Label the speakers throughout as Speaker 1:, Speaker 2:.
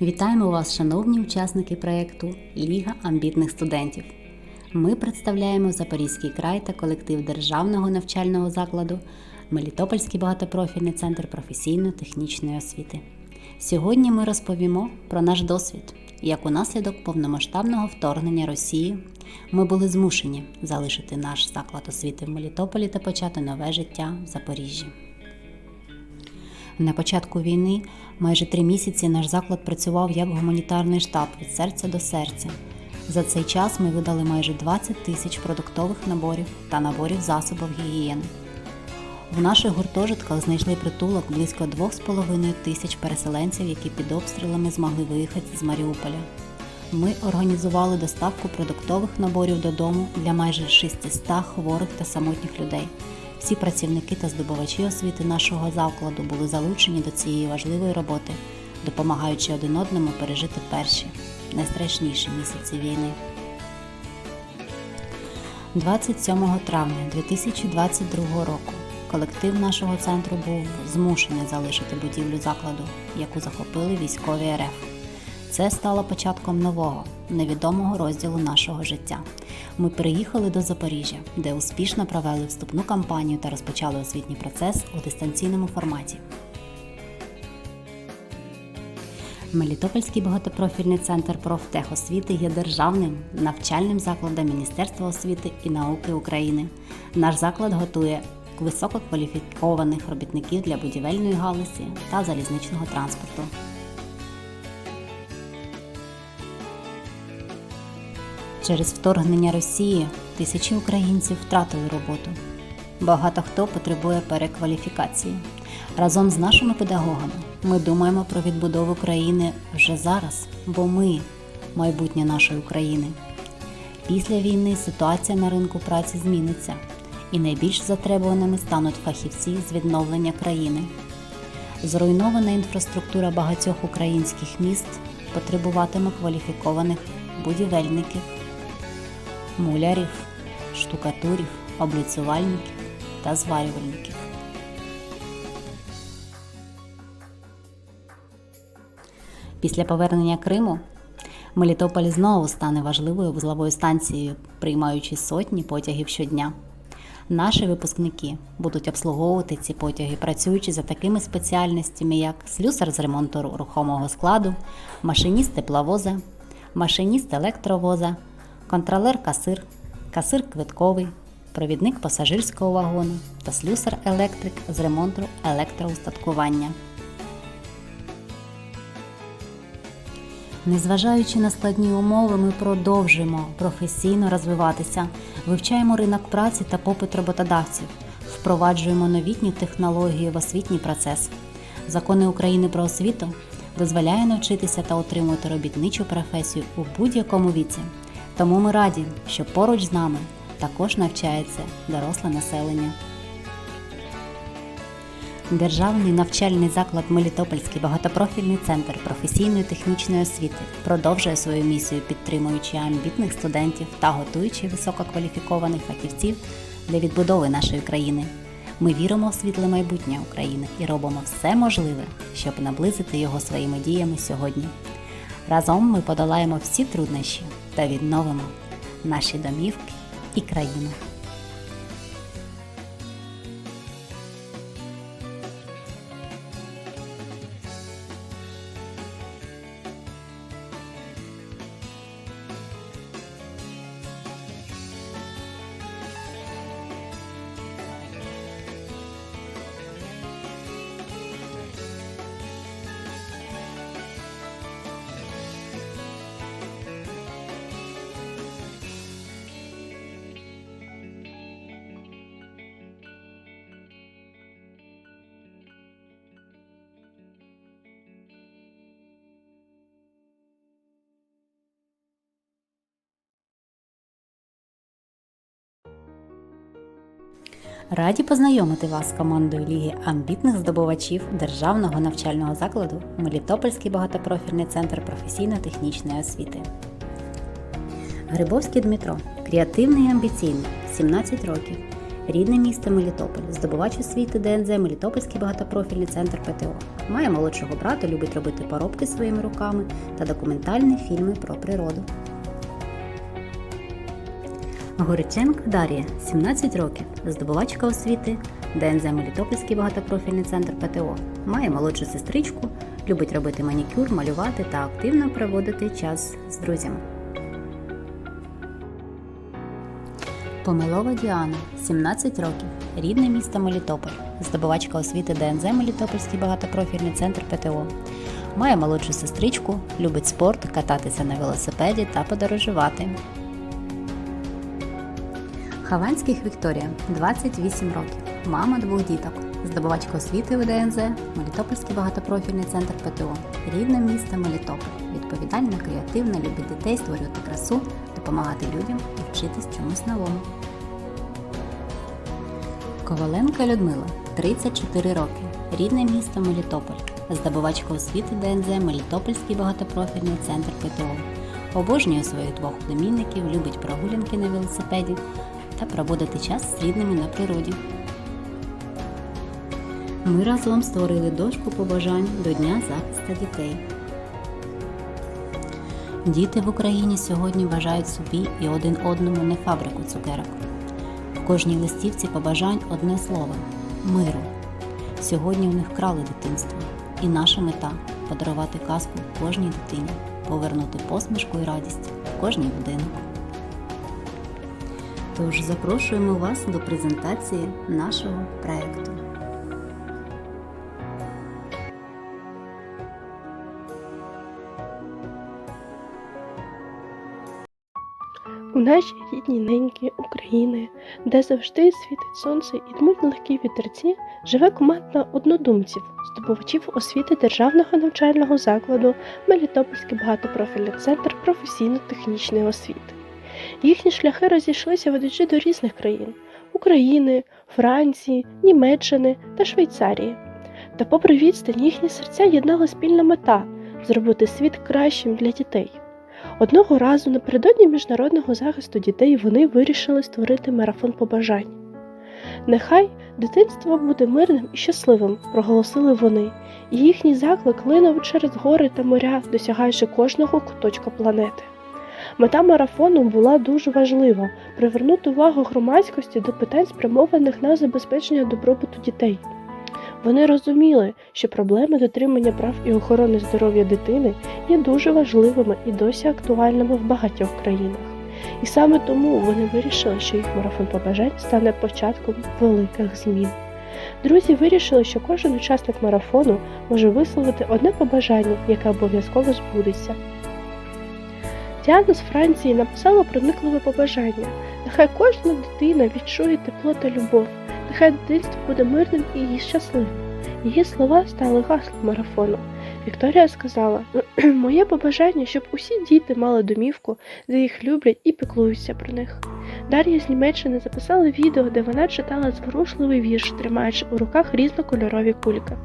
Speaker 1: Вітаємо вас, шановні учасники проєкту Ліга амбітних студентів. Ми представляємо Запорізький край та колектив Державного навчального закладу Мелітопольський багатопрофільний центр професійно-технічної освіти. Сьогодні ми розповімо про наш досвід, як унаслідок повномасштабного вторгнення Росії ми були змушені залишити наш заклад освіти в Мелітополі та почати нове життя в Запоріжжі. На початку війни майже три місяці наш заклад працював як гуманітарний штаб від серця до серця. За цей час ми видали майже 20 тисяч продуктових наборів та наборів засобів гігієни. В наших гуртожитках знайшли притулок близько 2,5 тисяч переселенців, які під обстрілами змогли виїхати з Маріуполя. Ми організували доставку продуктових наборів додому для майже 600 хворих та самотніх людей. Всі працівники та здобувачі освіти нашого закладу були залучені до цієї важливої роботи, допомагаючи один одному пережити перші найстрашніші місяці війни. 27 травня 2022 року колектив нашого центру був змушений залишити будівлю закладу, яку захопили військові РФ. Це стало початком нового, невідомого розділу нашого життя. Ми переїхали до Запоріжжя, де успішно провели вступну кампанію та розпочали освітній процес у дистанційному форматі. Мелітопольський багатопрофільний центр профтехосвіти є державним навчальним закладом Міністерства освіти і науки України. Наш заклад готує висококваліфікованих робітників для будівельної галузі та залізничного транспорту. Через вторгнення Росії тисячі українців втратили роботу. Багато хто потребує перекваліфікації. Разом з нашими педагогами ми думаємо про відбудову країни вже зараз, бо ми майбутнє нашої України. Після війни ситуація на ринку праці зміниться, і найбільш затребуваними стануть фахівці з відновлення країни. Зруйнована інфраструктура багатьох українських міст потребуватиме кваліфікованих будівельників, мулярів, штукатурів, облицювальників та зварювальників. Після повернення Криму Мелітополь знову стане важливою вузловою станцією, приймаючи сотні потягів щодня. Наші випускники будуть обслуговувати ці потяги, працюючи за такими спеціальностями, як слюсар з ремонту рухомого складу, машиніст тепловоза, машиніст електровоза, контролер-касир, касир квитковий, провідник пасажирського вагону та слюсар-електрик з ремонту електроустаткування. Незважаючи на складні умови, ми продовжуємо професійно розвиватися, вивчаємо ринок праці та попит роботодавців, впроваджуємо новітні технології в освітній процес. Закони України про освіту дозволяє навчитися та отримувати робітничу професію у будь-якому віці. Тому ми раді, що поруч з нами також навчається доросле населення. Державний навчальний заклад Мелітопольський багатопрофільний центр професійної технічної освіти продовжує свою місію, підтримуючи амбітних студентів та готуючи висококваліфікованих фахівців для відбудови нашої країни. Ми віримо в світле майбутнє України і робимо все можливе, щоб наблизити його своїми діями сьогодні. Разом ми подолаємо всі труднощі та відновимо наші домівки і країну. Раді познайомити вас з командою Ліги амбітних здобувачів Державного навчального закладу Мелітопольський багатопрофільний центр професійно-технічної освіти. Грибовський Дмитро креативний і амбіційний, 17 років. Рідне місто Мелітополь, здобувач освіти ДНЗ Мелітопольський багатопрофільний центр ПТО. Має молодшого брата, любить робити поробки своїми руками та документальні фільми про природу. Гориченко Дар'я, 17 років, здобувачка освіти, ДНЗ Мелітопольський багатопрофільний центр ПТО. Має молодшу сестричку, любить робити манікюр, малювати та активно проводити час з друзями. Помилова Діана, 17 років, рідне місто Мелітополь, здобувачка освіти ДНЗ Мелітопольський багатопрофільний центр ПТО. Має молодшу сестричку, любить спорт, кататися на велосипеді та подорожувати. Хованських Вікторія, 28 років, мама двох діток, здобувачка освіти в ДНЗ, Мелітопольський багатопрофільний центр ПТО, рідне місто Мелітополь, відповідальна, креативна, любить дітей, створювати красу, допомагати людям і вчитись чомусь новому. Коваленко Людмила, 34 роки, рідне місто Мелітополь, здобувачка освіти ДНЗ Мелітопольський багатопрофільний центр ПТО. Обожнює своїх двох племінників, любить прогулянки на велосипеді та проводити час з рідними на природі. Ми разом створили дошку побажань до Дня захисту дітей. Діти в Україні сьогодні бажають собі і один одному не фабрику цукерок. В кожній листівці побажань одне слово миру. Сьогодні в них вкрали дитинство, і наша мета подарувати казку кожній дитині, повернути посмішку і радість в кожній будинок. Тож запрошуємо вас до презентації нашого проєкту.
Speaker 2: У нашій рідній неньки України, де завжди світить сонце і дмуть легкі вітерці, живе команда однодумців, здобувачів освіти державного навчального закладу Мелітопольський багатопрофільний центр професійно-технічної освіти. Їхні шляхи розійшлися ведучи до різних країн України, Франції, Німеччини та Швейцарії. Та, попри відстань, їхні серця єднала спільна мета зробити світ кращим для дітей. Одного разу напередодні міжнародного захисту дітей вони вирішили створити марафон побажань. Нехай дитинство буде мирним і щасливим, проголосили вони, і їхній заклик линув через гори та моря, досягаючи кожного куточка планети. Мета марафону була дуже важлива привернути увагу громадськості до питань, спрямованих на забезпечення добробуту дітей. Вони розуміли, що проблеми дотримання прав і охорони здоров'я дитини є дуже важливими і досі актуальними в багатьох країнах. І саме тому вони вирішили, що їх марафон побажань стане початком великих змін. Друзі вирішили, що кожен учасник марафону може висловити одне побажання, яке обов'язково збудеться. Діана з Франції написала проникливе побажання. Нехай кожна дитина відчує тепло та любов, нехай дитинство буде мирним і щасливим. Її слова стали гаслом марафону. Вікторія сказала: Моє побажання, щоб усі діти мали домівку, де їх люблять і піклуються про них. Дар'я з Німеччини записала відео, де вона читала зворушливий вірш, тримаючи у руках різнокольорові кульки.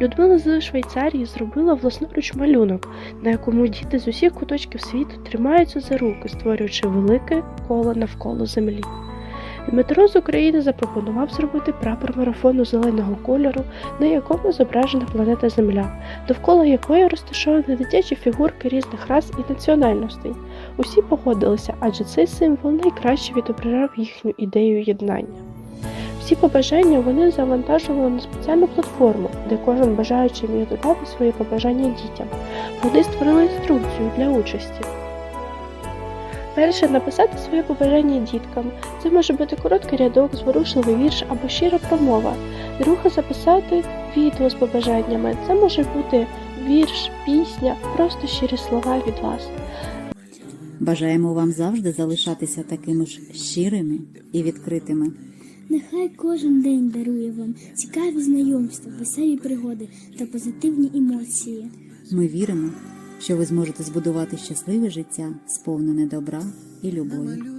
Speaker 2: Людмила з Швейцарії зробила власноруч малюнок, на якому діти з усіх куточків світу тримаються за руки, створюючи велике коло навколо землі. Дмитро з України запропонував зробити прапор марафону зеленого кольору, на якому зображена планета Земля, довкола якої розташовані дитячі фігурки різних рас і національностей. Усі погодилися, адже цей символ найкраще відображав їхню ідею єднання. Всі побажання вони завантажували на спеціальну платформу, де кожен бажаючий міг додати свої побажання дітям. Вони створили інструкцію для участі. Перше написати своє побажання діткам. Це може бути короткий рядок, зворушливий вірш або щира промова. Друге записати відео з побажаннями. Це може бути вірш, пісня, просто щирі слова від вас.
Speaker 1: Бажаємо вам завжди залишатися такими ж щирими і відкритими.
Speaker 3: Нехай кожен день дарує вам цікаві знайомства, веселі пригоди та позитивні емоції.
Speaker 1: Ми віримо, що ви зможете збудувати щасливе життя, сповнене добра і любові.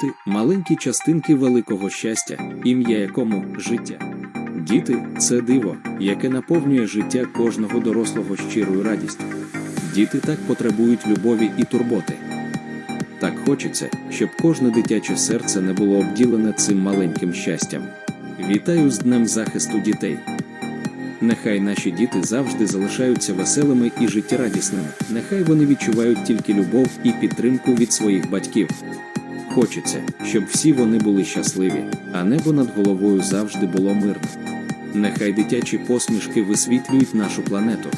Speaker 4: Діти маленькі частинки великого щастя, ім'я якому життя. Діти це диво, яке наповнює життя кожного дорослого щирою радістю. Діти так потребують любові і турботи. Так хочеться, щоб кожне дитяче серце не було обділене цим маленьким щастям. Вітаю з Днем захисту дітей. Нехай наші діти завжди залишаються веселими і життєрадісними. Нехай вони відчувають тільки любов і підтримку від своїх батьків. Хочеться, щоб всі вони були щасливі, а небо над головою завжди було мирне. Нехай дитячі посмішки висвітлюють нашу планету.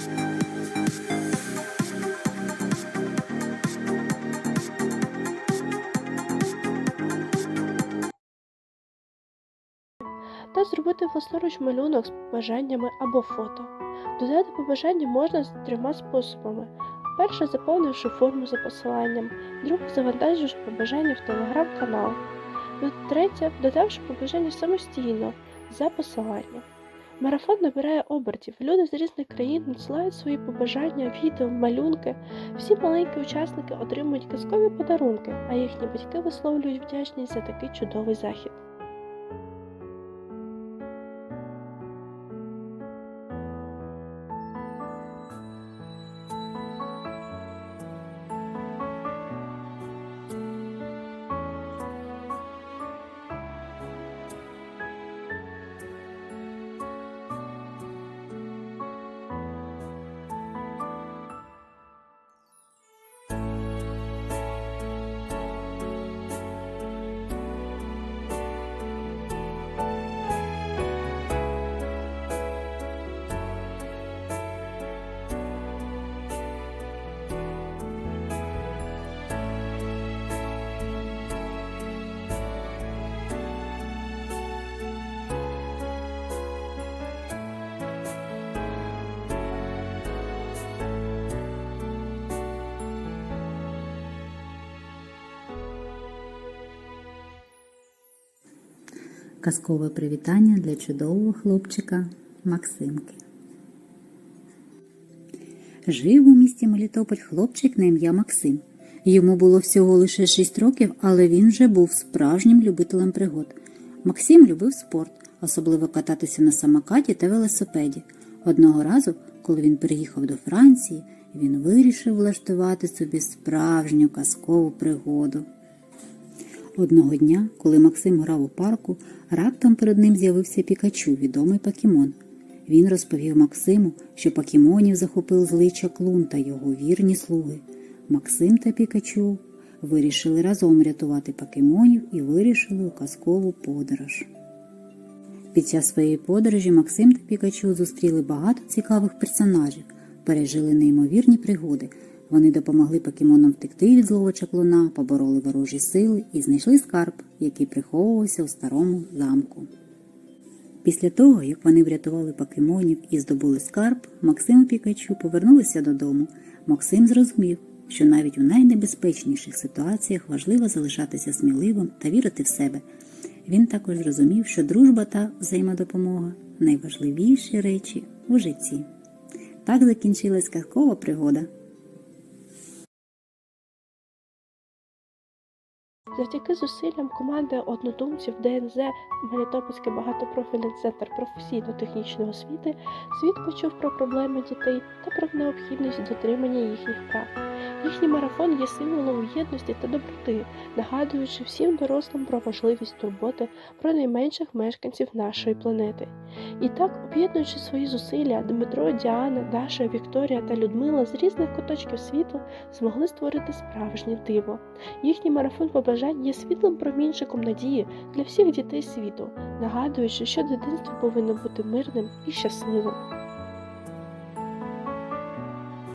Speaker 2: та зробити власноруч малюнок з побажаннями або фото. Додати побажання можна з трьома способами. Перше, заповнивши форму за посиланням, друге, завантаживши побажання в телеграм-канал. Третє, додавши побажання самостійно за посиланням. Марафон набирає обертів. Люди з різних країн надсилають свої побажання, відео, малюнки. Всі маленькі учасники отримують казкові подарунки, а їхні батьки висловлюють вдячність за такий чудовий захід.
Speaker 1: Казкове привітання для чудового хлопчика Максимки. Жив у місті Мелітополь хлопчик на ім'я Максим. Йому було всього лише 6 років, але він вже був справжнім любителем пригод. Максим любив спорт, особливо кататися на самокаті та велосипеді. Одного разу, коли він переїхав до Франції, він вирішив влаштувати собі справжню казкову пригоду. Одного дня, коли Максим грав у парку, раптом перед ним з'явився Пікачу, відомий покемон. Він розповів Максиму, що покемонів захопив злий чаклун та його вірні слуги. Максим та Пікачу вирішили разом рятувати покемонів і вирішили у казкову подорож. Під час своєї подорожі Максим та Пікачу зустріли багато цікавих персонажів, пережили неймовірні пригоди. Вони допомогли покемонам втекти від злого чаклуна, побороли ворожі сили і знайшли скарб, який приховувався у старому замку. Після того, як вони врятували покемонів і здобули скарб, Максим і Пікачу повернулися додому. Максим зрозумів, що навіть у найнебезпечніших ситуаціях важливо залишатися сміливим та вірити в себе. Він також зрозумів, що дружба та взаємодопомога найважливіші речі у житті. Так закінчилась казкова пригода.
Speaker 2: Завдяки зусиллям команди однодумців ДНЗ Мелітопольський багатопрофільний центр професійно-технічної освіти світ почув про проблеми дітей та про необхідність дотримання їхніх прав. Їхній марафон є символом єдності та доброти, нагадуючи всім дорослим про важливість турботи про найменших мешканців нашої планети. І так, об'єднуючи свої зусилля, Дмитро, Діана, Даша, Вікторія та Людмила з різних куточків світу змогли створити справжнє диво. Їхній марафон побажань є світлим промінчиком надії для всіх дітей світу, нагадуючи, що дитинство повинно бути мирним і щасливим.